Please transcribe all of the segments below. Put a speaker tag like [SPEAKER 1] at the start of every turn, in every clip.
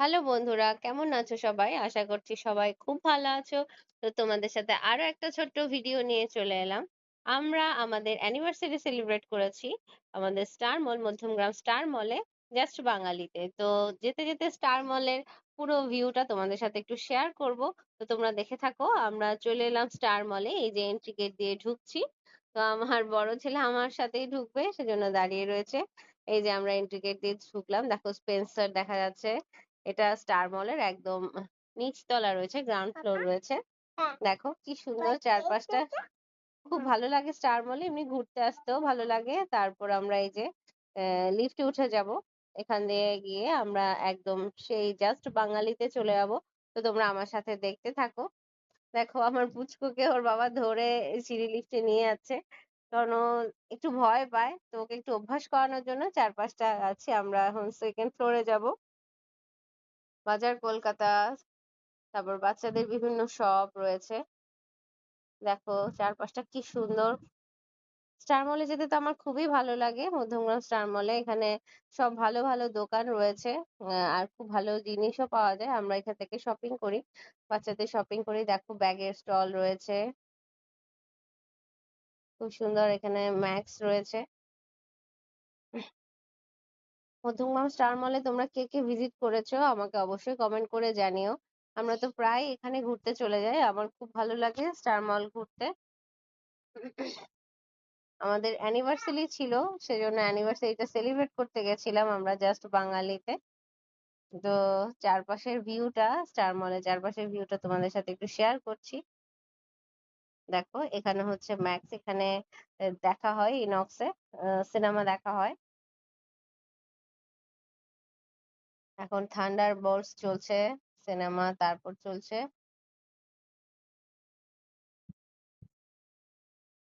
[SPEAKER 1] Hello বন্ধুরা, কেমন আছো সবাই? আশা করছি সবাই খুব ভালো আছো। তো তোমাদের সাথে আরও একটা ছোট্ট ভিডিও নিয়ে চলে এলাম। আমরা আমাদের অ্যানিভার্সারি সেলিব্রেট করেছি আমাদের স্টার মল মধ্যমগ্রাম স্টার মলে জাস্ট বাঙালিতে। তো যেতে যেতে স্টার মলের পুরো ভিউটা তোমাদের সাথে একটু শেয়ার করব। তো তোমরা দেখে থাকো, আমরা চলে এলাম স্টার মলে এই যে এন্ট্রি গেট দিয়ে ঢুকছি। তো আমার বড় ছেলে আমার সাথেই ঢুকবে, সেজন্য দাঁড়িয়ে রয়েছে। এই যে আমরা এন্ট্রি গেট দিয়ে ঢুকলাম। দেখো স্পেন্সার দেখা যাচ্ছে। এটা স্টার মলের একদম নিচ তলা রয়েছে গ্রাউন্ড ফ্লোর রয়েছে। দেখো কি সুন্দর চারপাশটা। খুব ভালো লাগে স্টার মলে এমনি ঘুরতে আসতেও ভালো লাগে। তারপর আমরা এই যে আহ লিফটে উঠে যাব। এখান দিয়ে গিয়ে আমরা একদম সেই জাস্ট বাঙালিতে চলে যাব। তো তোমরা আমার সাথে দেখতে থাকো। দেখো আমার পুচকুকে ওর বাবা ধরে সিঁড়ি লিফটে নিয়ে যাচ্ছে। কারণ ও একটু ভয় পায়। তো ওকে একটু অভ্যাস করানোর জন্য চার পাঁচটা আছে। আমরা এখন সেকেন্ড ফ্লোরে যাব। বাজার কলকাতা, তারপর বাচ্চাদের বিভিন্ন শপ রয়েছে। দেখো চারপাশটা কি সুন্দর। স্টার মলে যেতে তো আমার খুবই ভালো লাগে। মধ্যমগ্রাম স্টার মলে এখানে সব ভালো ভালো দোকান রয়েছে। আর খুব ভালো জিনিসও পাওয়া যায়। আমরা এখান থেকে শপিং করি। বাচ্চাদের শপিং করি। দেখো ব্যাগের স্টল রয়েছে। খুব সুন্দর এখানে ম্যাক্স রয়েছে। মধ্যমগ্রাম স্টার মলে তোমরা কে কে ভিজিট করেছ আমাকে অবশ্যই কমেন্ট করে জানিও। আমরা তো প্রায় এখানে ঘুরতে চলে যাই, আমার খুব ভালো লাগে স্টার মল ঘুরতে। আমাদের অ্যানিভার্সারি ছিল, সেজন্য অ্যানিভার্সারিটা সেলিব্রেট করতে গেছিলাম আমরা জাস্ট বাঙালিতে। তো চারপাশের ভিউটা স্টার মলের চারপাশের ভিউটা তোমাদের সাথে একটু শেয়ার করছি। দেখো, এখানে হচ্ছে ম্যাক্স এখানে দেখা হয় ইনক্সে সিনেমা দেখা হয়। এখন থান্ডার বোল্টস চলছে, সিনেমা তারপর চলছে।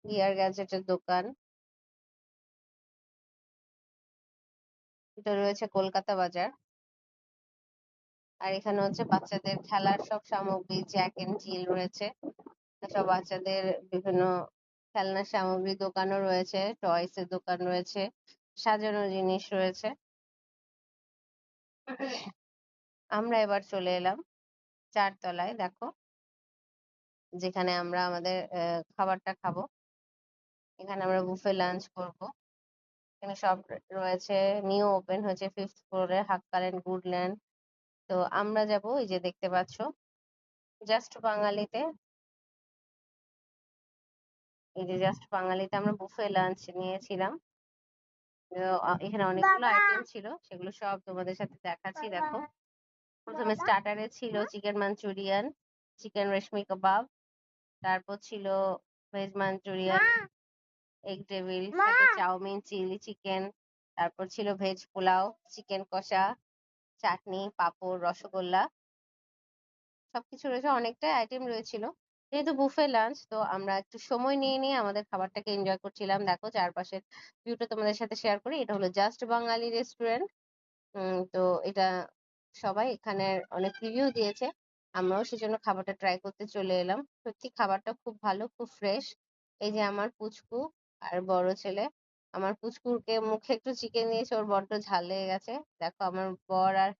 [SPEAKER 1] গিয়ার গ্যাজেটের দোকান। এটা রয়েছে কলকাতা বাজার। আর এখানে হচ্ছে বাচ্চাদের খেলার সব সামগ্রী জ্যাক এন্ড জিল রয়েছে। সব বাচ্চাদের বিভিন্ন খেলনার সামগ্রী দোকানও রয়েছে টয়স এর দোকান রয়েছে, সাজানো জিনিস রয়েছে। আমরা এবার চলে এলাম চারতলায়, দেখো। যেখানে আমরা আমাদের খাবারটা খাব। এখানে আমরা বুফে লাঞ্চ করব। এখানে সব রয়েছে, নিউ ওপেন হয়েছে ফিফথ ফ্লোরে হাক্কাল গুডল্যান্ড। তো আমরা যাব, এই যে দেখতে পাচ্ছ, জাস্ট বাঙালিতে। এই যে জাস্ট বাঙালিতে আমরা বুফে লাঞ্চ নিয়েছিলাম। এখানে অনেকগুলো আইটেম ছিল সেগুলো সব তোমাদের সাথে দেখাচ্ছি দেখো। প্রথমে স্টার্টারে ছিল chicken Manchurian chicken reshmi kebab তারপর ছিল veg Manchurian egg table chowmein chilli chicken তারপর ছিল ভেজ পোলাও চিকেন কষা চাটনি পাঁপড় রসগোল্লা। সবকিছু রয়েছে অনেকটা আইটেম রয়েছিল। যেহেতু বুফে লাঞ্চ তো আমরা একটু সময় নিয়ে নিয়ে আমাদের খাবারটাকে এনজয় করছিলাম। দেখো, চারপাশের ভিউটা তোমাদের সাথে শেয়ার করি। এটা হলো জাস্ট বাঙালি রেস্টুরেন্ট তো এটা সবাই এখানে অনেক রিভিউ দিয়েছে। আমরাও সেজন্য খাবারটা ট্রাই করতে চলে এলাম। সত্যি খাবারটা খুব ভালো, খুব ফ্রেশ এই যে আমার পুচকু আর বড় ছেলে, আমার পুচকুরকে মুখে একটু চিকেন দিয়েছে, ওর বড্ড ঝাল লেগে গেছে। দেখো, আমার বর আর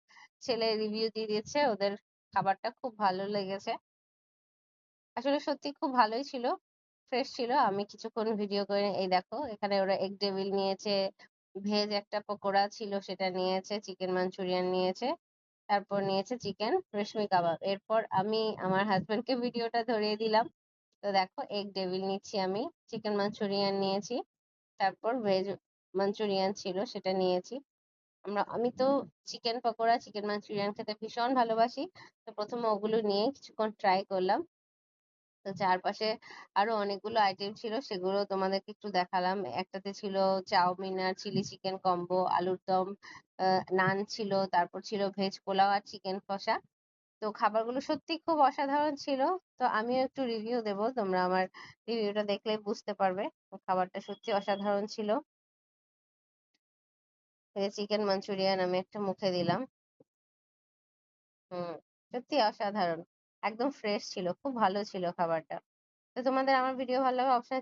[SPEAKER 1] ছেলে রিভিউ দিয়ে দিয়েছে, ওদের খাবারটা খুব ভালো লেগেছে। আসলে সত্যি খুব ভালোই ছিল। ফ্রেশ ছিল। আমি কিছুক্ষণ ভিডিও করে, এই দেখো, এখানে ওরা এগ টেবিল নিয়েছে, ভেজ একটা পকোড়া ছিল সেটা নিয়েছে, চিকেন মাঞ্চুরিয়ান নিয়েছে, তারপর নিয়েছে চিকেন রেশমি কাবাব। এরপর আমি আমার হাজবেন্ডকে ভিডিওটা ধরিয়ে দিলাম। তো দেখো, এগ টেবিল নিচ্ছি আমি, চিকেন মাঞ্চুরিয়ান নিয়েছি, তারপর ভেজ মাঞ্চুরিয়ান ছিল সেটা নিয়েছি। আমরা, আমি তো চিকেন পকোড়া, চিকেন মাঞ্চুরিয়ান খেতে ভীষণ ভালোবাসি। তো প্রথমে ওগুলো নিয়ে কিছুক্ষণ ট্রাই করলাম। তো চারপাশে আরও অনেকগুলো আইটেম ছিল, সেগুলো তোমাদেরকে একটু দেখালাম। একটাতে ছিল চাউমিন আর চিলি চিকেন কম্বো আলুর দম নান ছিল, তারপর ছিল ভেজ পোলাও আর চিকেন কষা। তো খাবারগুলো সত্যি খুব অসাধারণ ছিল। তো আমিও একটু রিভিউ দেব, তোমরা আমার রিভিউটা দেখলে বুঝতে পারবে খাবারটা সত্যি অসাধারণ ছিল। চিকেন মাঞ্চুরিয়ান আমি একটা মুখে দিলাম। হুম সত্যি অসাধারণ। একদম ফ্রেশ ছিল খুব ভালো ছিল খাবারটা। তো তোমাদের আমার ভিডিও ভালো লাগলে অবশ্যই